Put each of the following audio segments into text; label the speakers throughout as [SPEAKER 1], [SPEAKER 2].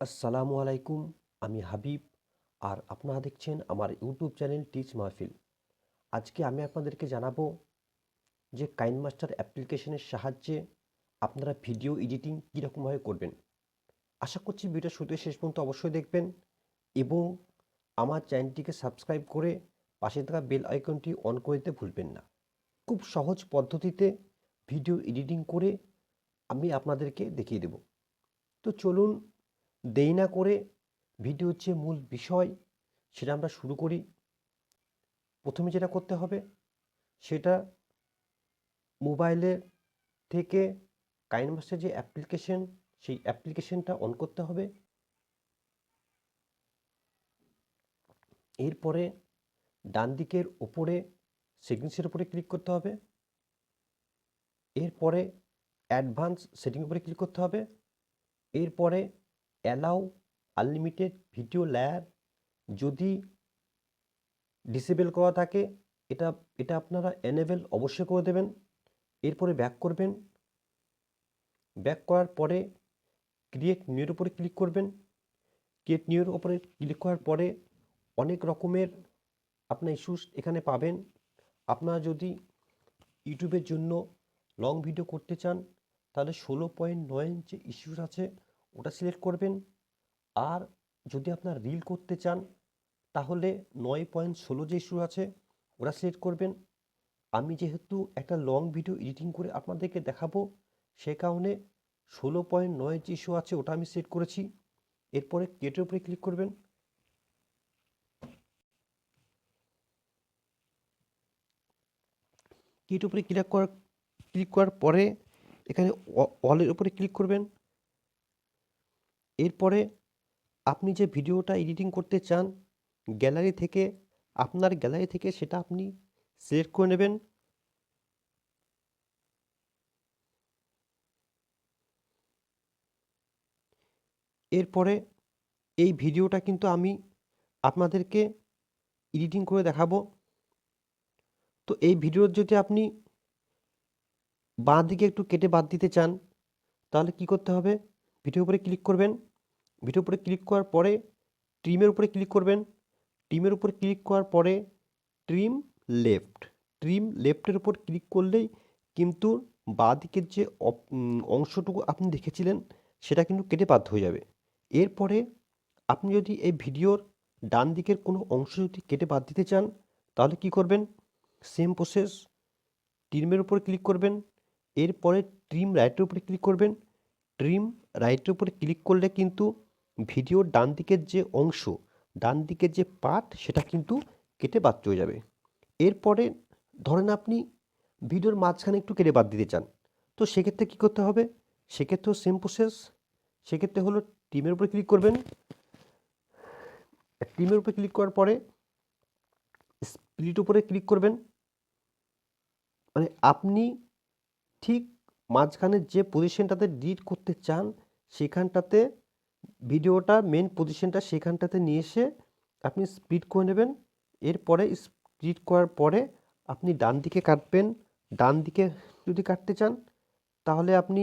[SPEAKER 1] আসসালামু আলাইকুম, আমি হাবিব আর আপনারা দেখছেন আমার ইউটিউব চ্যানেল টিচ মাহফিল। আজকে আমি আপনাদেরকে জানাব যে কাইন মাস্টার অ্যাপ্লিকেশনের সাহায্যে আপনারা ভিডিও এডিটিং কীরকমভাবে করবেন। আশা করছি ভিডিও শুরু শেষ পর্যন্ত অবশ্যই দেখবেন এবং আমার চ্যানেলটিকে সাবস্ক্রাইব করে পাশে থাকা বেল আইকনটি অন করে দিতে ভুলবেন না। খুব সহজ পদ্ধতিতে ভিডিও এডিটিং করে আমি আপনাদেরকে দেখিয়ে দেব। তো চলুন দেরি না করে ভিডিওর যে মূল বিষয়, সেটা আমরা শুরু করি। প্রথমে যেটা করতে হবে, সেটা মোবাইলের থেকে কাইনমাস্টার যে অ্যাপ্লিকেশন সেই অ্যাপ্লিকেশনটা অন করতে হবে। এরপরে ডান দিকের ওপরে সেটিংসের উপরে ক্লিক করতে হবে। এরপরে অ্যাডভান্স সেটিং উপরে ক্লিক করতে হবে। এরপরে অ্যালাউ আনলিমিটেড ভিডিও লেয়ার যদি ডিসেবল করা থাকে, এটা এটা আপনারা এনেবেল অবশ্যই করে দেবেন। এরপরে ব্যাক করবেন। ব্যাক করার পরে ক্রিয়েট নিউর উপরে ক্লিক করবেন। ক্রিয়েট নিউর উপরে ক্লিক করার পরে অনেক রকমের আপনার ইস্যুস এখানে পাবেন। আপনারা যদি ইউটিউবের জন্য লং ভিডিও করতে চান, তাহলে ষোলো পয়েন্ট নয় ইঞ্চি ইস্যুস আছে। ওটা সিলেক্ট করবেন। আর যদি আপনার রিল করতে চান, তাহলে নয় পয়েন্ট ষোলো যে ইস্যু আছে, ওটা সিলেক্ট করবেন। আমি যেহেতু একটা লং ভিডিও এডিটিং করে আপনাদেরকে দেখাবো, সে কারণে ষোলো পয়েন্ট নয় যে ইস্যু আছে, ওটা আমি সেট করেছি। এরপরে কেটের উপরে ক্লিক করবেন। কিট উপরে ক্লিক করার ক্লিক করার পরে এখানে অলের উপরে ক্লিক করবেন। এরপরে আপনি যে ভিডিওটা এডিটিং করতে চান, গ্যালারি থেকে, আপনার গ্যালারি থেকে সেটা আপনি সিলেক্ট করে নেবেন। এরপরে এই ভিডিওটা কিন্তু আমি আপনাদেরকে এডিটিং করে দেখাবো। তো এই ভিডিওর যদি আপনি বাঁ দিকে একটু কেটে বাদ দিতে চান, তাহলে কি করতে হবে? ভিডিও উপরে ক্লিক করবেন। ভিডিও উপরে ক্লিক করার পরে ট্রিমের উপরে ক্লিক করবেন। ট্রিমের উপরে ক্লিক করার পরে ট্রিম লেফট ট্রিম লেফটের উপর ক্লিক করলেই কিন্তু বাঁ দিকের যে অংশটুকু আপনি দেখেছিলেন, সেটা কিন্তু কেটে বাধ্য হয়ে যাবে। এরপরে আপনি যদি এই ভিডিওর ডান দিকের কোনো অংশ যদি কেটে বাদ দিতে চান, তাহলে কি করবেন? সেম প্রসেস ট্রিমের উপর ক্লিক করবেন। এরপরে ট্রিম রাইটের উপরে ক্লিক করবেন। ট্রিম রাইটের উপরে ক্লিক করলে কিন্তু ভিডিওর ডান দিকের যে অংশ, ডান দিকের যে পার্ট সেটা কিন্তু কেটে বাদ চলে যাবে। এরপরে ধরেন আপনি ভিডিওর মাঝখানে একটু কেটে বাদ দিতে চান, তো সেক্ষেত্রে কী করতে হবে? সেক্ষেত্রেও সেম প্রসেস সেক্ষেত্রে হলো টিমের উপরে ক্লিক করবেন। টিমের উপরে ক্লিক করার পরে স্প্লিট উপরে ক্লিক করবেন। মানে আপনি ঠিক মাঝখানে যে পজিশনটাতে ডিলিট করতে চান, সেখানটাতে ভিডিওটা মেন পজিশনটা সেখানটাতে নিয়ে এসে আপনি স্পিড করে নেবেন। এরপরে স্পিড করার পরে আপনি ডান দিকে কাটবেন। ডান দিকে যদি কাটতে চান, তাহলে আপনি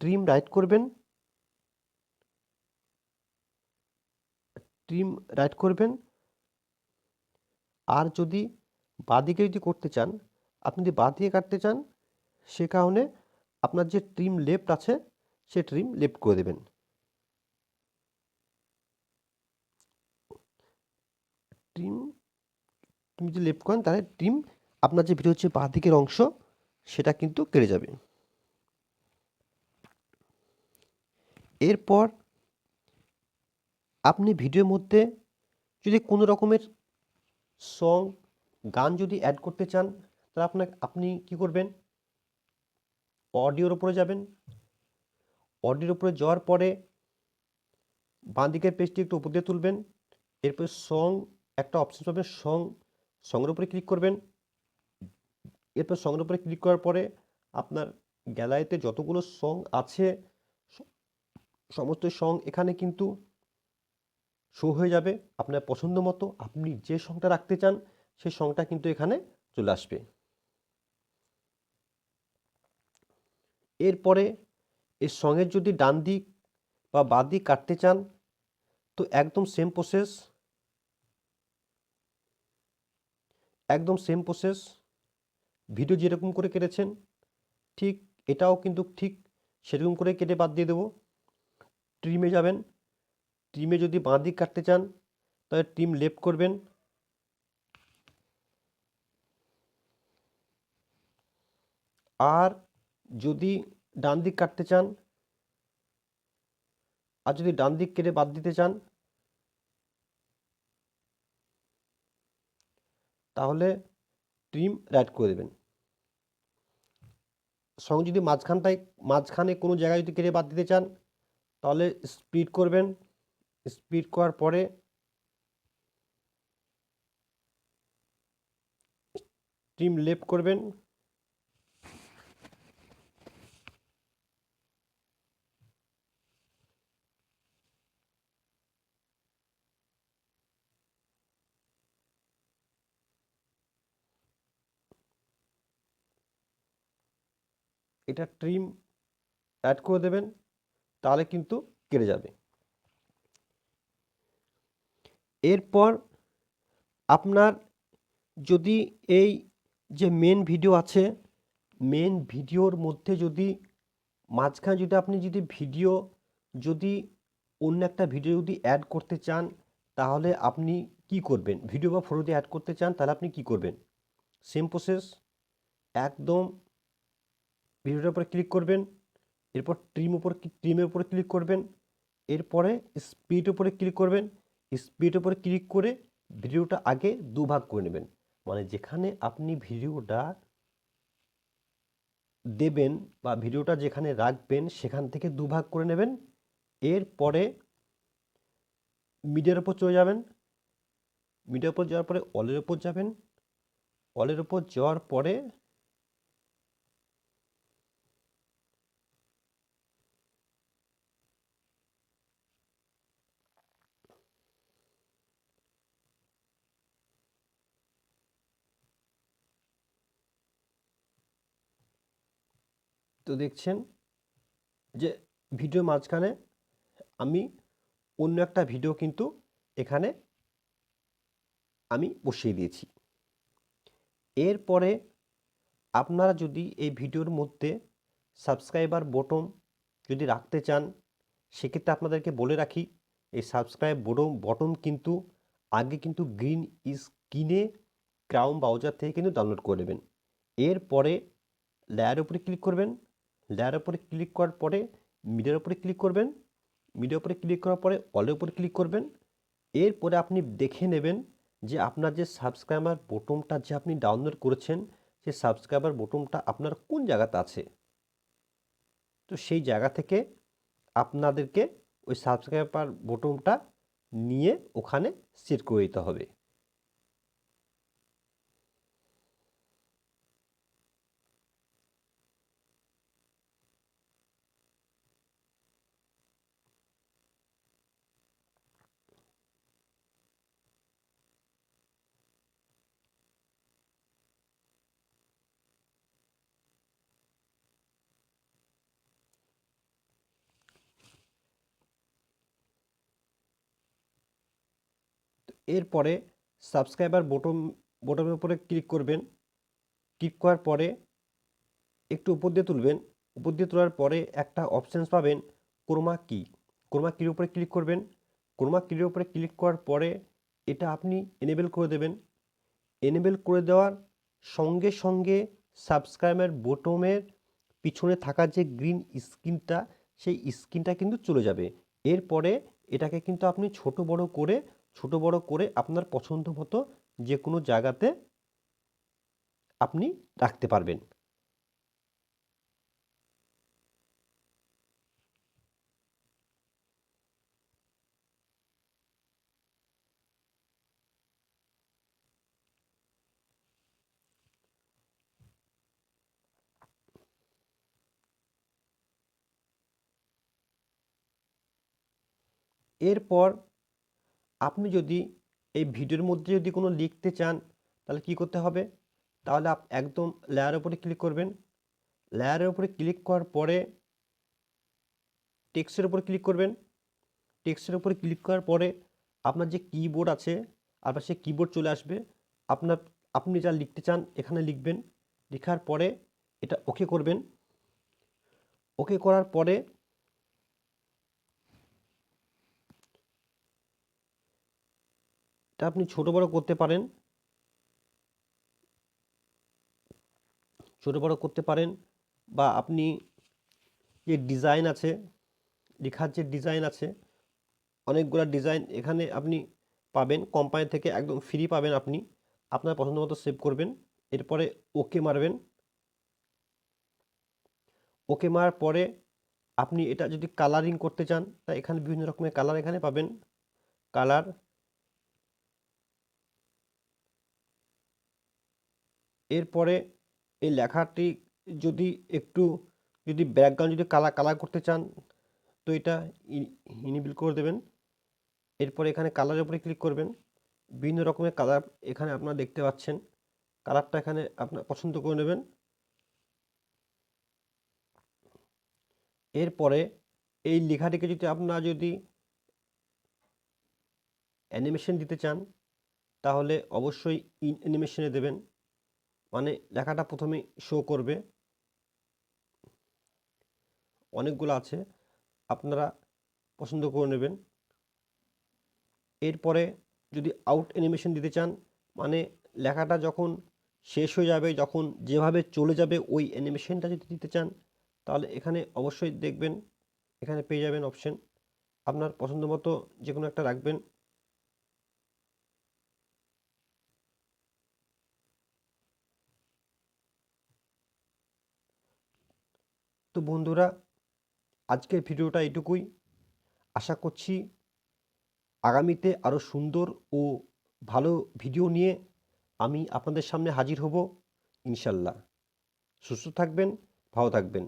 [SPEAKER 1] ট্রিম রাইট করবেন। ট্রিম রাইট করবেন। আর যদি বাঁদিকে যদি করতে চান, আপনি যদি বাঁ দিয়ে কাটতে চান, সে কারণে আপনার যে ট্রিম লেফট আছে সে ট্রিম লেফট করে দেবেন। ট্রিম, তুমি যদি লেফট করেন, তাহলে ট্রিম আপনার যে ভিডিও হচ্ছে বাঁ দিকের অংশ, সেটা কিন্তু কেটে যাবে। এরপর আপনি ভিডিওর মধ্যে যদি কোনো রকমের সং গান যদি অ্যাড করতে চান, তাহলে আপনার আপনি কি করবেন? অডিওর উপরে যাবেন। অডিওর উপরে যাওয়ার পরে বাঁ দিকের পেজটি একটু উপর দিয়ে তুলবেন। এরপর সং, একটা অপশন পাবেন সং, সঙ্গের উপরে ক্লিক করবেন। এরপর সঙ্গের উপরে ক্লিক করার পরে আপনার গ্যালারিতে যতগুলো সং আছে, সমস্ত সং এখানে কিন্তু শো হয়ে যাবে আপনার পছন্দ মতো। আপনি যে সংটা রাখতে চান, সেই সংটা কিন্তু এখানে চলে আসবে। এরপরে এর সঙ্গে যদি ডান দিক বা বাদ দিক কাটতে চান, তো একদম সেম প্রসেস একদম সেম প্রসেস ভিডিও যেরকম করে কেটেছেন, ঠিক এটাও কিন্তু ঠিক সেরকম করে কেটে বাদ দিয়ে দেবো। ট্রিমে যাবেন ট্রিমে যদি বাঁ দিক কাটতে চান, তাহলে ট্রিম লেফট করবেন। আর যদি ডান দিক কাটতে চান, আর যদি ডান দিক কেটে বাদ দিতে চান, তাহলে ট্রিম রাইট করে দেবেন। সঙ্গে যদি মাঝখানটায়, মাঝখানে কোনো জায়গায় যদি কেটে বাদ দিতে চান, তাহলে স্পিড করবেন। স্পিড করার পরে ট্রিম লেফট করবেন। এটা ট্রিম অ্যাড করে দেবেন, তাহলে কিন্তু কেটে যাবে। এরপর আপনার যদি এই যে মেন ভিডিও আছে মেন ভিডিওর মধ্যে যদি মাঝখানে যদি আপনি যদি ভিডিও যদি অন্য একটা ভিডিও যদি অ্যাড করতে চান, তাহলে আপনি কি করবেন? ভিডিও বা ফটো দিয়ে অ্যাড করতে চান, তাহলে আপনি কি করবেন? সেম প্রসেস একদম ভিডিওটার উপরে ক্লিক করবেন, এরপর ট্রিম উপর ট্রিমের উপরে ক্লিক করবেন, এরপরে স্পিড উপরে ক্লিক করবেন স্পিড উপরে ক্লিক করে ভিডিওটা আগে দুভাগ করে নেবেন। মানে যেখানে আপনি ভিডিওটা দেবেন বা ভিডিওটা যেখানে রাখবেন সেখান থেকে দুভাগ করে নেবেন, এরপরে মিডিয়ার ওপর চলে যাবেন মিডিয়ার ওপর যাওয়ার পরে অলের ওপর যাবেন অলের ওপর যাওয়ার পরে তো দেখছেন যে ভিডিও মাঝখানে আমি অন্য একটা ভিডিও কিন্তু এখানে আমি বসিয়ে দিয়েছি। এরপরে আপনারা যদি এই ভিডিওর মধ্যে সাবস্ক্রাইবার বটম যদি রাখতে চান, সেক্ষেত্রে আপনাদেরকে বলে রাখি, এই সাবস্ক্রাইব বটম বটম কিন্তু আগে কিন্তু গ্রিন স্ক্রিনে ক্রাউন ব্রাউজার থেকে কিন্তু ডাউনলোড করে নেবেন। এরপরে লেয়ার উপরে ক্লিক করবেন। লেয়ার উপরে ক্লিক করার পরে মিডিয়ার উপরে ক্লিক করবেন। মিডিয়ার উপরে ক্লিক করার পরে অলের উপরে ক্লিক করবেন। এরপরে আপনি দেখে নেবেন যে আপনার যে সাবস্ক্রাইবার বটমটা যে আপনি ডাউনলোড করেছেন, সেই সাবস্ক্রাইবার বটমটা আপনার কোন জায়গাতে আছে? তো সেই জায়গা থেকে আপনাদেরকে ওই সাবস্ক্রাইবার বটমটা নিয়ে ওখানে সেট করে দিতে হবে। এরপরে সাবস্ক্রাইবার বটম বটমের উপরে ক্লিক করবেন। ক্লিক করার পরে একটু উপর দিয়ে তুলবেন। উপর দিয়ে তোলার পরে একটা অপশানস পাবেন ক্রোমা কি ক্রোমা কির উপরে ক্লিক করবেন। ক্রোমা কির উপরে ক্লিক করার পরে এটা আপনি এনেবেল করে দেবেন। এনেবেল করে দেওয়ার সঙ্গে সঙ্গে সাবস্ক্রাইবার বটমের পিছনে থাকা যে গ্রিন স্ক্রিনটা, সেই স্ক্রিনটা কিন্তু চলে যাবে। এরপরে এটাকে কিন্তু আপনি ছোট বড় করে ছোট বড় করে আপনার পছন্দ মতো যে কোনো জায়গাতে আপনি রাখতে পারবেন। এরপর আপনি যদি এই ভিডিওর মধ্যে যদি কোনো লিখতে চান, তাহলে কি করতে হবে? তাহলে আপ, একদম লেয়ারের উপরে ক্লিক করবেন। লেয়ারের উপরে ক্লিক করার পরে টেক্সটের উপর ক্লিক করবেন। টেক্সটের উপরে ক্লিক করার পরে আপনার যে কিবোর্ড আছে, আপনার সে কিবোর্ড চলে আসবে। আপনার, আপনি যা লিখতে চান, এখানে লিখবেন। লেখার পরে এটা ওকে করবেন। ওকে করার পরে এটা আপনি ছোট বড় করতে পারেন। ছোট বড় করতে পারেন বা আপনি যে ডিজাইন আছে, লেখার যে ডিজাইন আছে, অনেকগুলো ডিজাইন এখানে আপনি পাবেন, কোম্পানি থেকে একদম ফ্রি পাবেন আপনি। আপনার পছন্দ মতো সেভ করবেন, এরপরে ওকে মারবেন। ওকে মারার পরে আপনি এটা যদি কালারিং করতে চান, তা এখানে বিভিন্ন রকমের কালার এখানে পাবেন। কালার এরপরে এই লেখাটি যদি একটু, যদি ব্যাকগ্রাউন্ড যদি কালার কালার করতে চান, তো এটা ইনিবিল করে দেবেন। এরপরে এখানে কালারের উপরে ক্লিক করবেন। বিভিন্ন রকমের কালার এখানে আপনারা দেখতে পাচ্ছেন। কালারটা এখানে আপনার পছন্দ করে নেবেন। এরপরে এই লেখাটিকে যদি আপনারা যদি অ্যানিমেশন দিতে চান, তাহলে অবশ্যই ইন অ্যানিমেশনে দেবেন। মানে লেখাটা প্রথমে শো করবে। অনেকগুলো আছে, আপনারা পছন্দ করে নেবেন। এরপরে যদি আউট অ্যানিমেশন দিতে চান মানে লেখাটা যখন শেষ হয়ে যাবে, যখন যেভাবে চলে যাবে ওই অ্যানিমেশনটা যদি দিতে চান, তাহলে এখানে অবশ্যই দেখবেন, এখানে পেয়ে যাবেন অপশন আপনার পছন্দ মতো যে কোনো একটা রাখবেন। তো বন্ধুরা, আজকের ভিডিওটা এটুকুই। আশা করছি আগামীতে আরও সুন্দর ও ভালো ভিডিও নিয়ে আমি আপনাদের সামনে হাজির হব, ইনশাল্লাহ। সুস্থ থাকবেন, ভালো থাকবেন।